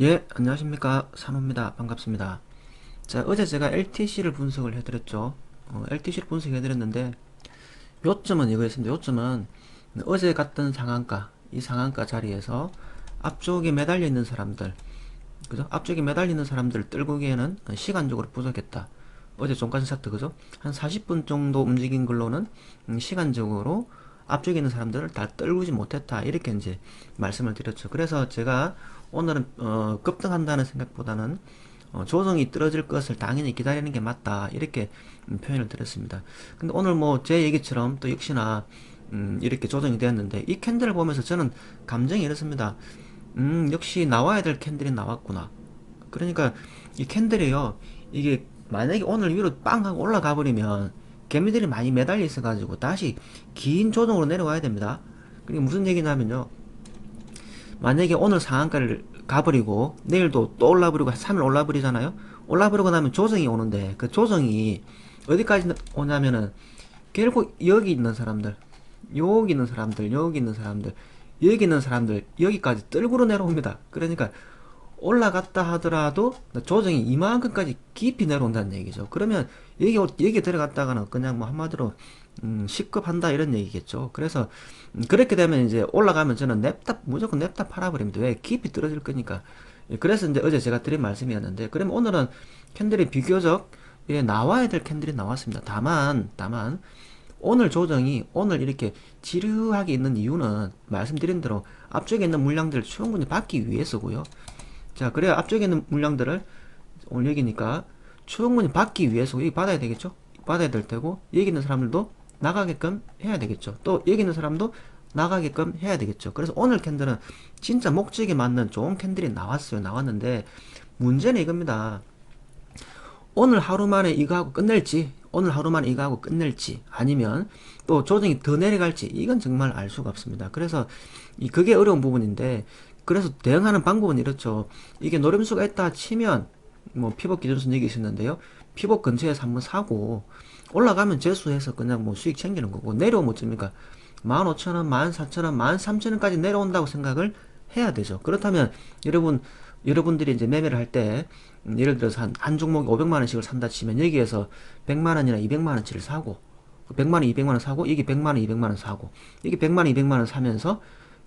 예, 안녕하십니까. 산호입니다. 반갑습니다. 자, 어제 제가 LTC를 분석을 해드렸죠. 어, LTC를 분석해드렸는데, 요점은 이거였습니다. 요점은 어제 갔던 상한가, 이 상한가 자리에서 앞쪽에 매달려 있는 사람들, 그죠? 앞쪽에 매달려 있는 사람들을 떨구기에는 시간적으로 부족했다. 어제 종가스 차트, 그죠? 한 40분 정도 움직인 걸로는 음, 시간적으로 앞쪽에 있는 사람들을 다 떨구지 못했다. 이렇게 이제 말씀을 드렸죠. 그래서 제가 오늘은 어, 급등한다는 생각보다는 어, 조정이 떨어질 것을 당연히 기다리는 게 맞다. 이렇게 음, 표현을 드렸습니다. 근데 오늘 뭐 제 얘기처럼 또 역시나 음, 이렇게 조정이 되었는데 이 캔들을 보면서 저는 감정이 이렇습니다. 음, 역시 나와야 될 캔들이 나왔구나. 그러니까 이 캔들이요. 이게 만약에 오늘 위로 빵 하고 올라가 버리면 개미들이 많이 매달려 있어 가지고 다시 긴 조정으로 내려와야 됩니다. 그게 무슨 얘기냐면요. 만약에 오늘 상한가를 가버리고 내일도 또 올라버리고 3일 올라버리잖아요. 올라버리고 나면 조정이 오는데 그 조정이 어디까지 오냐면은 결국 여기 있는 사람들, 여기 있는 사람들, 여기 있는 사람들, 여기 있는 사람들 여기까지 떨구로 내려옵니다. 그러니까 올라갔다 하더라도 조정이 이만큼까지 깊이 내려온다는 얘기죠. 그러면 여기 여기 들어갔다가는 그냥 뭐 한마디로 음, 식급한다 이런 얘기겠죠. 그래서 음, 그렇게 되면 이제 올라가면 저는 냅다 무조건 냅다 팔아버립니다. 왜 깊이 떨어질 거니까. 예, 그래서 이제 어제 제가 드린 말씀이었는데 그러면 오늘은 캔들이 비교적 예, 나와야 될 캔들이 나왔습니다. 다만 다만 오늘 조정이 오늘 이렇게 지루하게 있는 이유는 말씀드린 대로 앞쪽에 있는 물량들을 충분히 받기 위해서고요. 자, 그래야 앞쪽에 있는 물량들을 오늘 여기니까 충분히 받기 위해서 여기 받아야 되겠죠? 받아야 될 테고 여기 있는 사람들도 나가게끔 해야 되겠죠. 또 여기 있는 사람도 나가게끔 해야 되겠죠. 그래서 오늘 캔들은 진짜 목적에 맞는 좋은 캔들이 나왔어요. 나왔는데 문제는 이겁니다. 오늘 하루 만에 이거 하고 끝낼지 오늘 하루 만에 이거 하고 끝낼지 아니면 또 조정이 더 내려갈지 이건 정말 알 수가 없습니다. 그래서 이 그게 어려운 부분인데 그래서 대응하는 방법은 이렇죠. 이게 노림수가 있다 치면 뭐 피복 기준선 얘기 있었는데요. 피복 근처에서 한번 사고 올라가면 재수해서 그냥 뭐 수익 챙기는 거고 내려오면 어쩝니까? 15,000원, 14,000원, 13,000원까지 내려온다고 생각을 해야 되죠. 그렇다면 여러분 여러분들이 이제 매매를 할때 음, 예를 들어서 한, 한 종목에 500만 원씩을 산다 치면 여기에서 100만 원이나 200만 원치를 사고 100만 원, 200만 원 사고 여기 100만 원, 200만 원 사고 여기 100만 원, 200만 원 사면서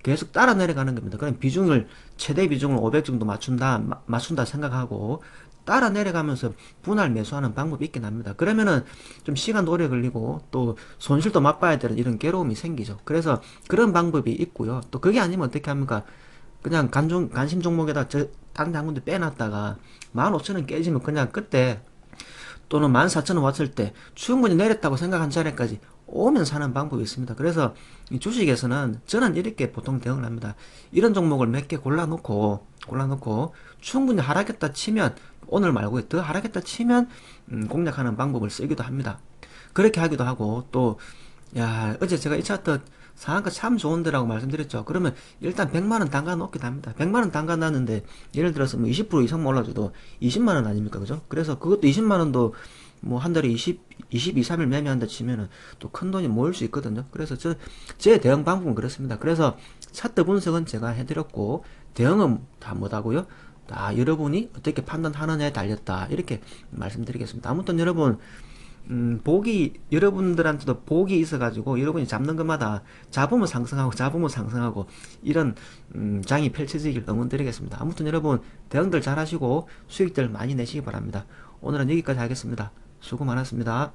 계속 따라 내려가는 겁니다. 그럼 비중을 최대 비중을 500 정도 맞춘다 마- 맞춘다 생각하고 따라 내려가면서 분할 매수하는 방법이 있긴 합니다. 그러면은 좀 시간도 오래 걸리고 또 손실도 맛봐야 되는 이런 괴로움이 생기죠. 그래서 그런 방법이 있고요. 또 그게 아니면 어떻게 합니까? 그냥 간종, 관심 종목에다 저, 한 군데 빼놨다가 15,000원 깨지면 그냥 그때 또는 14,000원 왔을 때 충분히 내렸다고 생각한 자리까지 오면 사는 방법이 있습니다. 그래서 이 주식에서는 저는 이렇게 보통 대응을 합니다. 이런 종목을 몇 개 골라놓고 골라놓고 충분히 하락했다 치면 오늘 말고 더 하락했다 치면 음, 공략하는 방법을 쓰기도 합니다. 그렇게 하기도 하고 또 야, 어제 제가 이 차트 상한가 참 좋은데라고 말씀드렸죠. 그러면 일단 100만원 담가 놓기도 합니다. 100만원 담가 놨는데, 예를 들어서 뭐 20% 이상만 올라줘도 20만원 아닙니까? 그죠? 그래서 그것도 20만원도 뭐 한 달에 20, 22, 3일 매매한다 치면은 또 큰 돈이 모일 수 있거든요. 그래서 저, 제 대응 방법은 그렇습니다. 그래서 차트 분석은 제가 해드렸고, 대응은 다 못하고요. 다 여러분이 어떻게 판단하느냐에 달렸다. 이렇게 말씀드리겠습니다. 아무튼 여러분, 음, 복이 여러분들한테도 복이 있어가지고 여러분이 잡는 것마다 잡으면 상승하고 잡으면 상승하고 이런 음, 장이 펼쳐지길 응원드리겠습니다. 아무튼 여러분 대응들 잘하시고 수익들 많이 내시기 바랍니다. 오늘은 여기까지 하겠습니다. 수고 많았습니다.